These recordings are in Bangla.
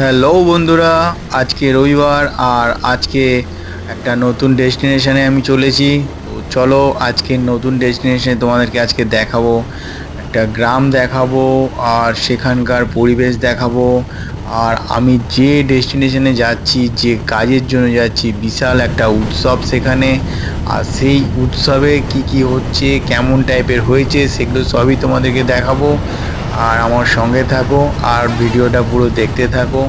হ্যালো বন্ধুরা, আজকে রবিবার আর আজকে একটা নতুন ডেস্টিনেশনে আমি চলেছি। তো চলো আজকে নতুন ডেস্টিনেশনে তোমাদেরকে আজকে দেখাবো, একটা গ্রাম দেখাবো আর সেখানকার পরিবেশ দেখাবো। আর আমি যে ডেস্টিনেশনে যাচ্ছি, যে কাজের জন্য যাচ্ছি, বিশাল একটা উৎসব সেখানে। আর সেই উৎসবে কি কি হচ্ছে, কেমন টাইপের হয়েছে, সেগুলো সবই তোমাদেরকে দেখাবো। আর আমার সঙ্গে থাকো, আর ভিডিওটা পুরো দেখতে থাকো।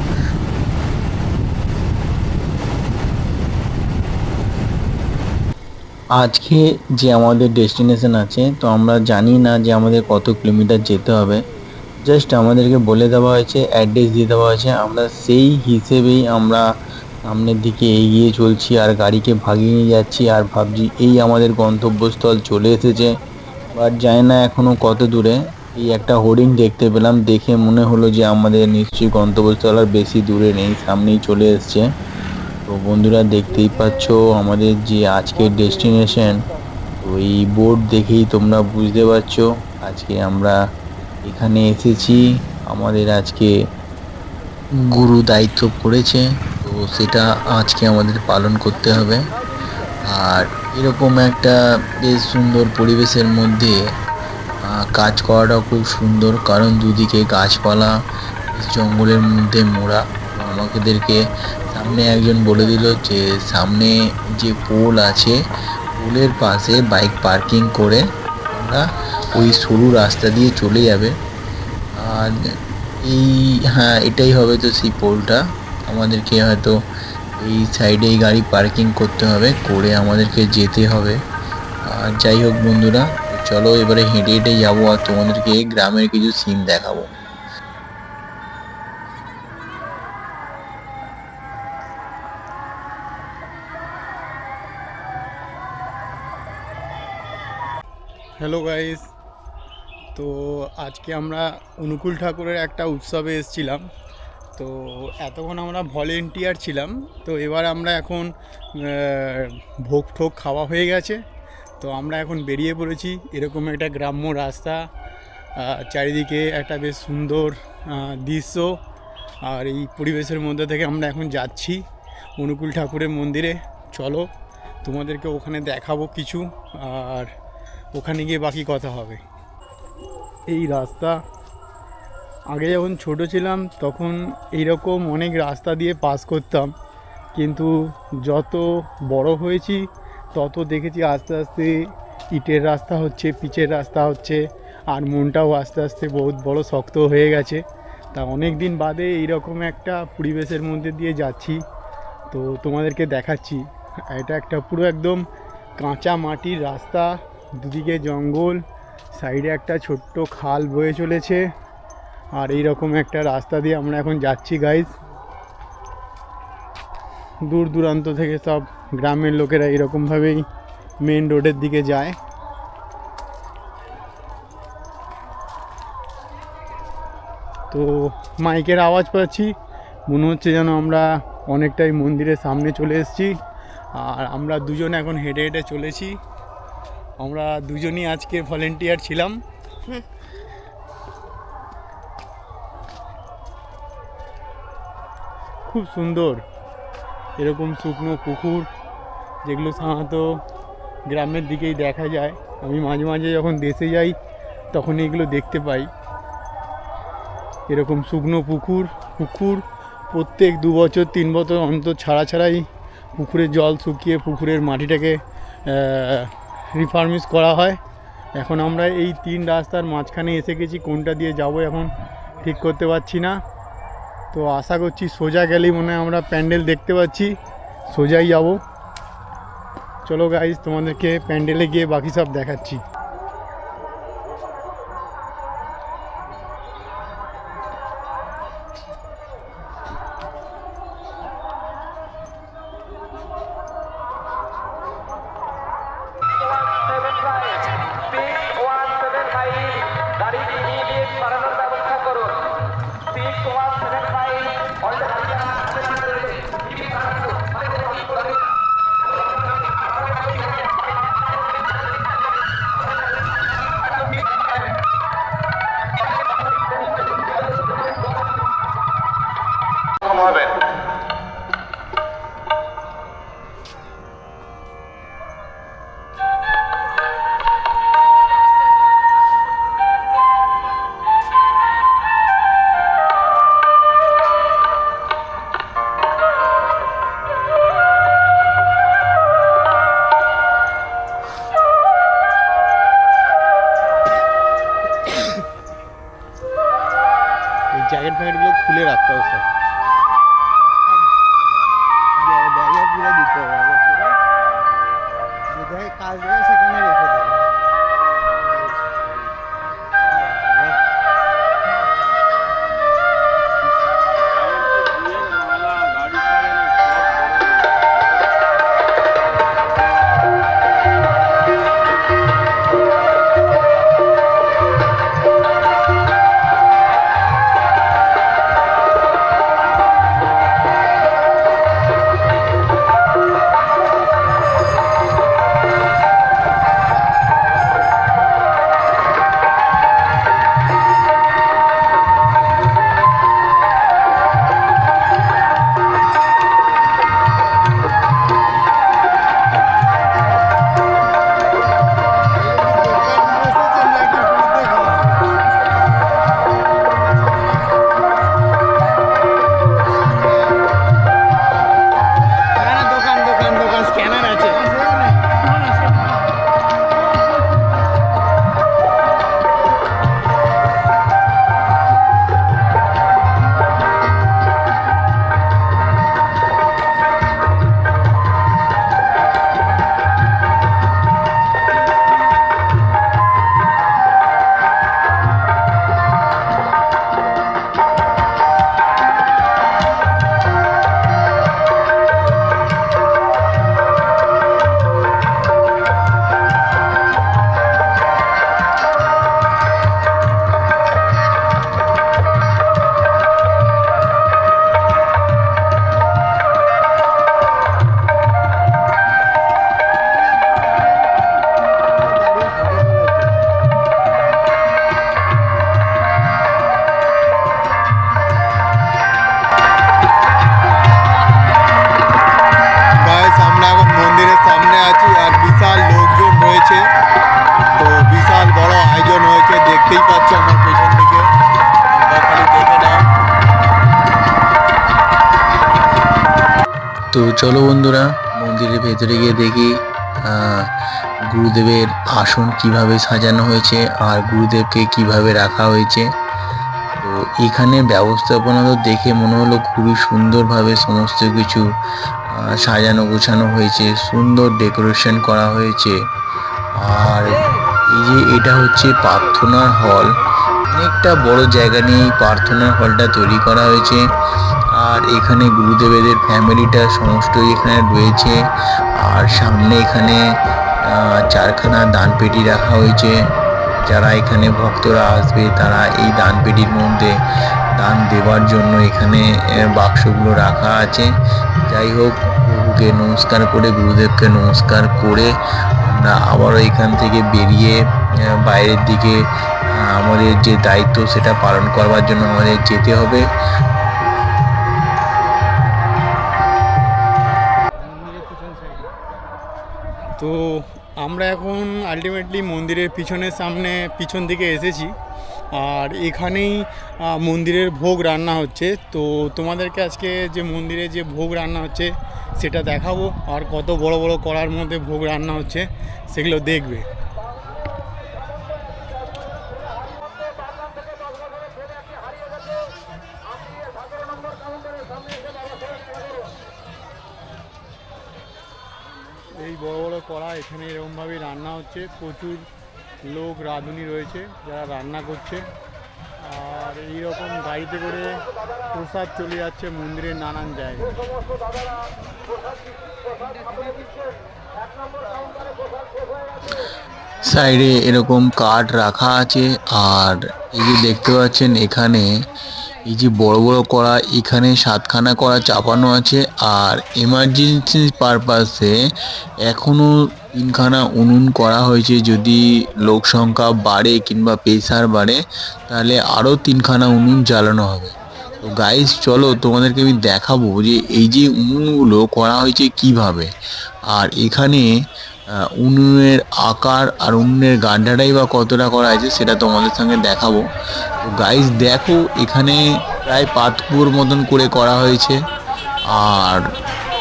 আজকে যে আমাদের ডেস্টিনেশন আছে, তো আমরা জানি না যে আমাদের কত কিলোমিটার যেতে হবে। জাস্ট আমাদেরকে বলে দেওয়া হয়েছে, অ্যাড্রেস দিয়ে দেওয়া হয়েছে। আমরা সেই হিসেবেই আমরা সামনের দিকে এগিয়ে চলছি, আর গাড়িকে ভাগিয়ে নিয়ে যাচ্ছি, আর ভাবছি এই আমাদের গন্তব্যস্থল চলে এসেছে। বাট জানি না এখনও কত দূরে। এই একটা হোর্ডিং দেখতে পেলাম, দেখে মনে হলো যে আমাদের নিশ্চয়ই গন্তব্যস্থল আর বেশি দূরে নেই, সামনেই চলে এসছে। তো বন্ধুরা দেখতেই পাচ্ছ, আমাদের যে আজকের ডেস্টিনেশন, তো এই বোর্ড দেখেই তোমরা বুঝতে পারছ, আজকে আমরা এখানে এসেছি, আমাদের আজকে গুরু দায়িত্ব পড়েছে, তো সেটা আজকে আমাদের পালন করতে হবে। আর এরকম একটা বেশ সুন্দর পরিবেশের মধ্যে কাজ করাটাও খুব সুন্দর, কারণ দুদিকে গাছপালা, জঙ্গলের মধ্যে মোড়া। তো আমাদেরকে সামনে একজন বলে দিল যে, সামনে যে পোল আছে, পোলের পাশে বাইক পার্কিং করে আমরা ওই সরু রাস্তা দিয়ে চলে যাবে। আর এই হ্যাঁ এটাই হবে তো সেই পোলটা। আমাদেরকে হয়তো এই সাইডেই গাড়ি পার্কিং করতে হবে, করে আমাদেরকে যেতে হবে। আর যাই হোক বন্ধুরা চলো এবারে হেঁটে হেঁটে যাব আর তোমাদেরকে গ্রামের কিছু সিন দেখাবো। হ্যালো গাইস তো আজকে আমরা অনুকূল ঠাকুরের একটা উৎসবে এসেছিলাম। তো এতক্ষণ আমরা ভলেন্টিয়ার ছিলাম, তো এবার আমরা এখন ভোগ ঠোক খাওয়া হয়ে গেছে। তো আমরা এখন বেরিয়ে পড়েছি। এরকম একটা গ্রাম্য রাস্তা চারিদিকে একটা বেশ সুন্দর দৃশ্য। আর এই পরিবেশের মধ্যে থেকে আমরা এখন যাচ্ছি অনুকূল ঠাকুরের মন্দিরে। চলো, তোমাদেরকে ওখানে দেখাবো কিছু, আর ওখানে গিয়ে বাকি কথা হবে। এই রাস্তা, আগে যখন ছোট ছিলাম তখন এইরকম অনেক রাস্তা দিয়ে পাস করতাম। কিন্তু যত বড় হয়েছি তত দেখেছি আস্তে আস্তে ইটের রাস্তা হচ্ছে, পিচের রাস্তা হচ্ছে, আর মনটাও আস্তে আস্তে বহুত বড় শক্ত হয়ে গেছে। তা অনেক দিন বাদে এইরকম একটা পরিবেশের মধ্যে দিয়ে যাচ্ছি। তো তোমাদেরকে দেখাচ্ছি। এটা একটা পুরো একদম কাঁচা মাটির রাস্তা, দুদিকে জঙ্গল, সাইডে একটা ছোট্ট খাল বয়ে চলেছে। আর এই রকম একটা রাস্তা দিয়ে আমরা এখন যাচ্ছি গাইজ দূর দূরান্ত থেকে সব গ্রামের লোকেরা এরকমভাবেই মেন রোডের দিকে যায়। তো মাইকের আওয়াজ পাচ্ছি, মনে হচ্ছে যেন আমরা অনেকটাই মন্দিরের সামনে চলে এসেছি। আর আমরা দুজন এখন হেঁটে হেঁটে চলেছি। আমরা দুজনই আজকে ভলেন্টিয়ার ছিলাম। খুব সুন্দর। এরকম শুকনো পুকুর, যেগুলো সাধারণত গ্রামের দিকেই দেখা যায়। আমি মাঝে মাঝে যখন দেশে যাই, তখন এগুলো দেখতে পাই। এরকম শুকনো পুকুর পুকুর প্রত্যেক দু বছর, তিন বছর অন্তর ছাড়া ছাড়াই পুকুরের জল শুকিয়ে পুকুরের মাটিটাকে রিফার্মিস করা হয়। এখন আমরা এই তিন রাস্তার মাঝখানে এসে গেছি, কোনটা দিয়ে যাব এখন ঠিক করতে পারছি না। তো আশা করছি সোজা গেলেই মনে হয় আমরা প্যান্ডেল দেখতে পাচ্ছি। সোজাই যাব। চলো গাইজ তোমাদেরকে প্যান্ডেলে গিয়ে বাকি সব দেখাচ্ছি। চলো বন্ধুরা, মন্দিরের ভেতরে গিয়ে দেখি গুরুদেবের আসন কীভাবে সাজানো হয়েছে আর গুরুদেবকে কীভাবে রাখা হয়েছে। তো এখানে ব্যবস্থাপনা তো দেখে মনে হলো খুবই সুন্দরভাবে সমস্ত কিছু সাজানো গোছানো হয়েছে, সুন্দর ডেকোরেশন করা হয়েছে। আর এই যে এটা হচ্ছে প্রার্থনার হল, অনেকটা বড় জায়গা নিয়ে এই প্রার্থনার হলটা তৈরি করা হয়েছে। আর এখানে গুরুদেবের ফ্যামিলিটা সমস্তই এখানে রয়েছে। আর সামনে এখানে চারখানা দানপেটি রাখা হয়েছে। যারা এখানে ভক্তরা আসবে, তারা এই দানপেটির মধ্যে দান দেওয়ার জন্য এখানে বাক্সগুলো রাখা আছে। যাই হোক প্রভুকে নমস্কার করে, গুরুদেবকে নমস্কার করে আমরা আবারও এখান থেকে বেরিয়ে বাইরের দিকে আমাদের যে দায়িত্ব সেটা পালন করবার জন্য আমাদের যেতে হবে। আমরা এখন আলটিমেটলি মন্দিরের পিছনের সামনে, পিছন দিকে এসেছি। আর এখানেই মন্দিরের ভোগ রান্না হচ্ছে। তো তোমাদেরকে আজকে যে মন্দিরে যে ভোগ রান্না হচ্ছে, সেটা দেখাবো। আর কত বড় বড় করার মধ্যে ভোগ রান্না হচ্ছে, সেগুলো দেখবে। কড়া এখানে এরকমভাবেই রান্না হচ্ছে। প্রচুর লোক, রাঁধুনি রয়েছে যারা রান্না করছে। আর এই রকম গাড়িতে করে প্রসাদ চলে যাচ্ছে মন্দিরের নানান জায়গায়। সাইডে এরকম কাঠ রাখা আছে। আর এই যে দেখতে পাচ্ছেন এখানে এই যে বড় বড় কড়া, এখানে সাতখানা কড়া চাপানো আছে আর এমার্জেন্সি পারপাসে এখনও তিনখানা উনুন করা হয়েছে। যদি লোক সংখ্যা বাড়ে কিংবা প্রেসার বাড়ে, তাহলে আরও তিনখানা উনুন জ্বালানো হবে। তো গাইস চলো তোমাদেরকে আমি দেখাবো যে এই যে উনুনগুলো করা হয়েছে কীভাবে। আর এখানে উনুনের আকার আর উনুনের গাড্ডাটাই বা কতটা করা হয়েছে সেটা তোমাদের সঙ্গে দেখাবো। তো গাইস দেখো, এখানে প্রায় পাতকুয়োর মতন করে করা হয়েছে। আর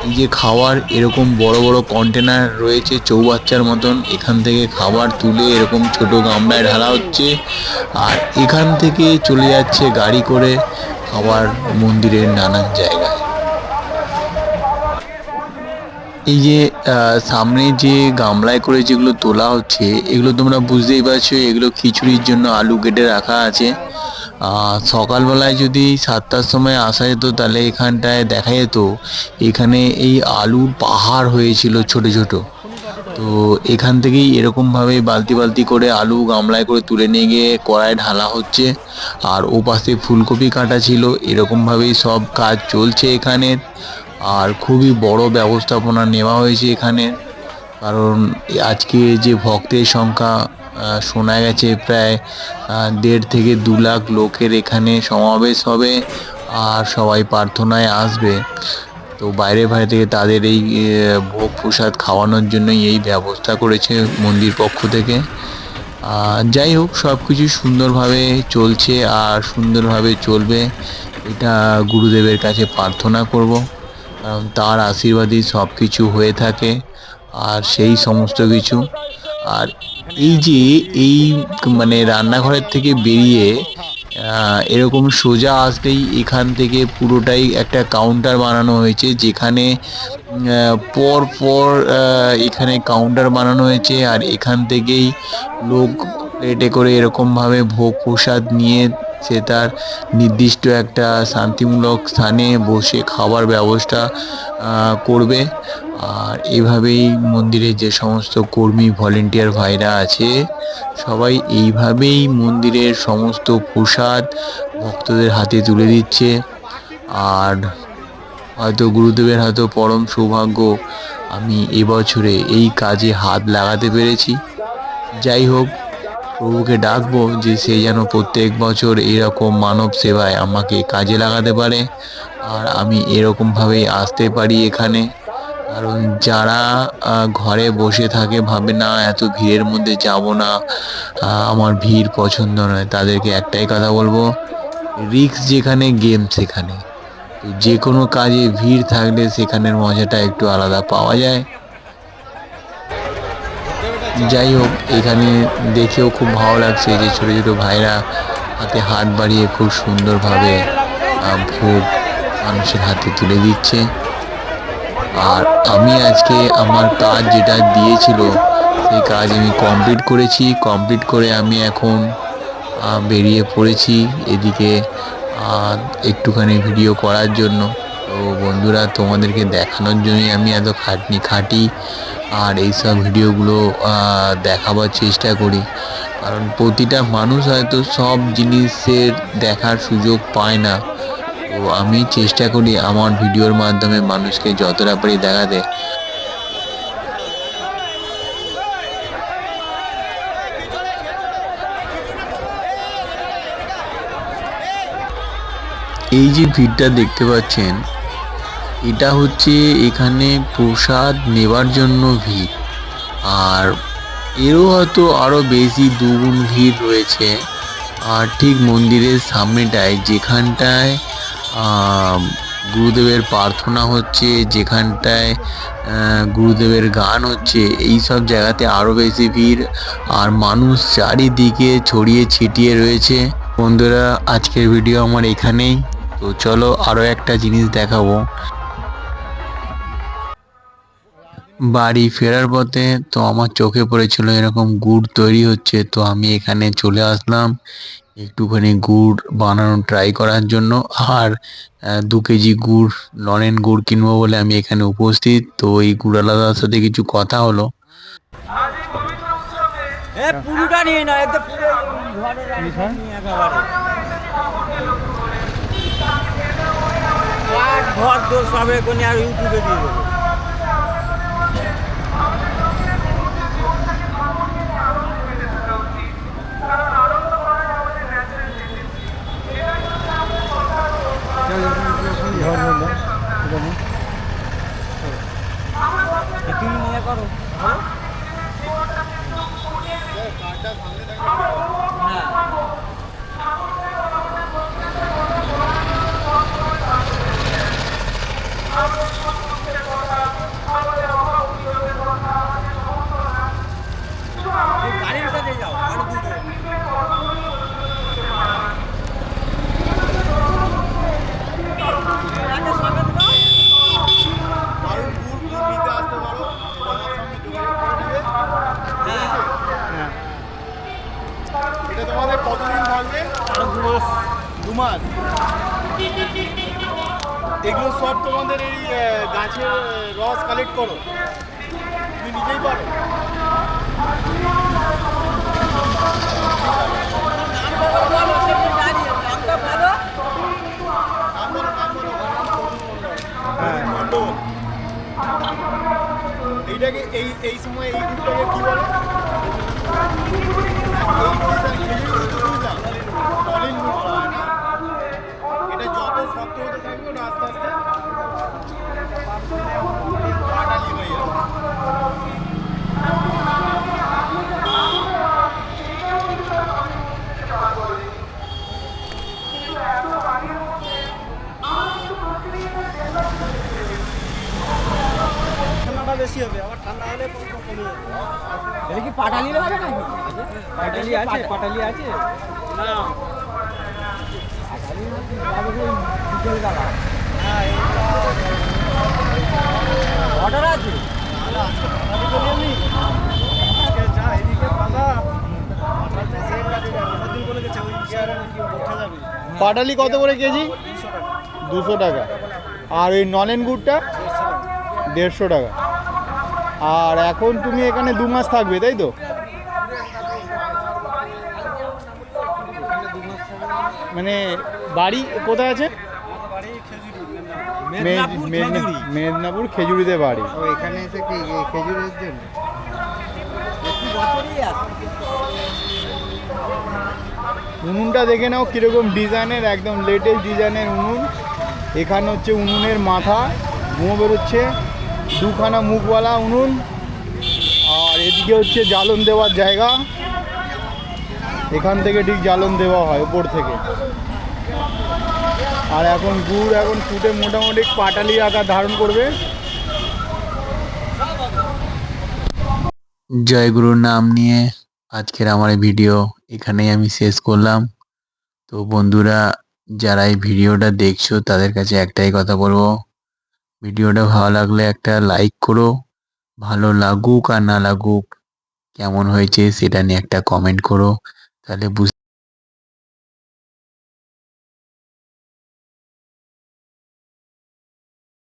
এই যে খাবার এরকম বড় বড় কন্টেনার রয়েছে, চৌবাচ্চার মতন, এখান থেকে খাবার তুলে এরকম ছোট গামলায় ঢালা হচ্ছে। আর এখান থেকে চলে যাচ্ছে গাড়ি করে খাবার মন্দিরের নানান জায়গায়। এই যে সামনে যে গামলায় করে যেগুলো তোলা হচ্ছে, এগুলো তোমরা বুঝতেই পারছ, এগুলো খিচুড়ির জন্য আলু কেটে রাখা আছে। সকালবেলায় যদি সাতটার সময় আসা যেত, তাহলে এখানটায় দেখা যেত, এখানে এই আলুর পাহাড় হয়েছিল ছোট ছোট। তো এখান থেকেই এরকমভাবে বালতি বালতি করে আলু গামলায় করে তুলে নিয়ে গিয়ে কড়ায় ঢালা হচ্ছে। আর ও পাশে ফুলকপি কাটা ছিল, এরকমভাবেই সব কাজ চলছে এখানে আর খুবই বড় ব্যবস্থাপনা নেওয়া হয়েছে এখানে। কারণ আজকে যে ভক্তের সংখ্যা শোনা গেছে প্রায় দেড় থেকে দু লাখ লোকের এখানে সমাবেশ হবে আর সবাই প্রার্থনায় আসবে। তো বাইরে বাইরে থেকে তাদের এই ভোগ প্রসাদ খাওয়ানোর জন্যই এই ব্যবস্থা করেছে মন্দির পক্ষ থেকে। যাই হোক সব কিছু সুন্দরভাবে চলছে আর সুন্দরভাবে চলবে। এটা গুরুদেবের কাছে প্রার্থনা করব। কারণ তার আশীর্বাদই সব কিছু হয়ে থাকে আর সেই সমস্ত কিছু। আর এই যে এই মানে রান্নাঘরের থেকে বেরিয়ে এরকম সোজা আসতেই এখান থেকে পুরোটাই একটা কাউন্টার বানানো হয়েছে, যেখানে পর পর এখানে কাউন্টার বানানো হয়েছে আর এখান থেকেই লোক প্লেটে করে এরকমভাবে ভোগ প্রসাদ নিয়ে সে তার নির্দিষ্ট একটা শান্তিমূলক স্থানে বসে খাবার ব্যবস্থা করবে। আর এভাবেই মন্দিরে যে সমস্ত কর্মী ভলেন্টিয়ার ভাইরা আছে, সবাই এইভাবেই মন্দিরের সমস্ত প্রসাদ ভক্তদের হাতে তুলে দিচ্ছে। আর হয়তো গুরুদেবের হয়তো পরম সৌভাগ্য, আমি এবছরে এই কাজে হাত লাগাতে পেরেছি। যাই হোক প্রভুকে ডাকবো যে সে যেন প্রত্যেক বছর এরকম মানব সেবায় আমাকে কাজে লাগাতে পারে আর আমি এরকমভাবেই আসতে পারি এখানে। কারণ যারা ঘরে বসে থাকে ভাবে না, এত ভিড়ের মধ্যে যাব না আমার ভিড় পছন্দ নয়, তাদেরকে একটাই কথা বলব, রিক্স যেখানে, গেম সেখানে। যে কোনো কাজে ভিড় থাকলে সেখানের মজাটা একটু আলাদা পাওয়া যায়। যাই হোক, এখানে দেখেও খুব ভালো লাগছে যে ছোটো ছোটো ভাইরা হাতে হাত বাড়িয়ে খুব সুন্দরভাবে ভোগ মানুষের হাতে তুলে দিচ্ছে। আর আমি আজকে আমার কাজ যেটা দিয়েছিল, সেই কাজ আমি কমপ্লিট করেছি। কমপ্লিট করে আমি এখন বেরিয়ে পড়েছি এদিকে একটুখানি ভিডিও করার জন্য। তো বন্ধুরা, তোমাদেরকে দেখানোর জন্যই আমি এত খাটনি খাটি আর এইসব ভিডিওগুলো দেখাবার চেষ্টা করি। কারণ প্রতিটা মানুষ হয়তো সব জিনিসের দেখার সুযোগ পায় না। তো আমি চেষ্টা করি আমার ভিডিওর মাধ্যমে মানুষকে যতটা পারি দেখাতে। এই যে ভিড়টা দেখতে পাচ্ছেন এটা হচ্ছে এখানে প্রসাদ নেবার জন্য ভিড়। আর এরও হয়তো আরও বেশি দুগুণ ভিড় রয়েছে। আর ঠিক মন্দিরের সামনেটায় যেখানটায় গুরুদেবের প্রার্থনা হচ্ছে, যেখানটায় গুরুদেবের গান হচ্ছে, এই সব জায়গাতে আরও বেশি ভিড়। আর মানুষ চারিদিকে ছড়িয়ে ছিটিয়ে রয়েছে। বন্ধুরা, আজকের ভিডিও আমার এখানেই। তো চলো আরও একটা জিনিস দেখাবো। বাড়ি ফেরার পথে তো আমার চোখে পড়েছিল এরকম গুড় তৈরি হচ্ছে তো আমি এখানে চলে আসলাম একটুখানি গুড় বানানো ট্রাই করার জন্য। আর দু কেজি গুড় নরেন গুড় কিনবো বলে আমি এখানে উপস্থিত তো এই গুড়ালাদার সাথে কিছু কথা হলো। পুরোটা নিয়ে না একদম ঘর তো সবে কোনে আর ইউটিউবে দিয়ে দেবো এগুলো সব তোমাদের এই আহ, গাছের আহ, রস কালেক্ট করো তুমি নিজেই পারো নাম বলো, নাম বলো। মণ্ডল। এইটাকে এই এই সময় এই গ্রুপটাকে কি বলে? এটা যত শক্ত হতে থাকবে, ওটা আস্তে আস্তে হয়ে যাবে ঠান্ডাটা বেশি হবে আবার ঠান্ডা হলে কমে যাবে। এটা কি পাটালি হবে নাকি পাটালি আছে পাটালি? আছে। না। অর্ডার আছে? যাবে। পাটালি কত করে কেজি? দুশো টাকা। আর ওই নলেন গুড়টা? দেড়শো টাকা। আর এখন তুমি এখানে দু মাস থাকবে তাই তো? মানে বাড়ি কোথায় আছে? মেদিনীপুর মেদিনী- খেজুরি। খেজুরিতে বাড়ি। ও এখানে এসে কি খেজুরের জন্য? উনুনটা দেখে নাও কীরকম ডিজাইনের একদম লেটেস্ট ডিজাইনের উনুন। এখানে হচ্ছে উনুনের মাথা মোঁ বেরোচ্ছে। দুখানা মুখওয়ালা উনুন। আর এদিকে হচ্ছে জ্বালন দেওয়ার জায়গা। এখান থেকে ঠিক জ্বালন দেওয়া হয়, ওপর থেকে। আর এখন গুড় এখন ফুটে মোটামুটি পাটালি আকার ধারণ করবে। জয় গুরুর নাম নিয়ে আজকের আমার এই ভিডিও এখানেই আমি শেষ করলাম। তো বন্ধুরা, যারা এই ভিডিওটা দেখছ, তাদের কাছে একটাই কথা বলব ভিডিওটা ভালো লাগলে একটা লাইক করো। ভালো লাগুক আর না লাগুক, কেমন হয়েছে সেটা নিয়ে একটা কমেন্ট করো। তাহলে বুঝ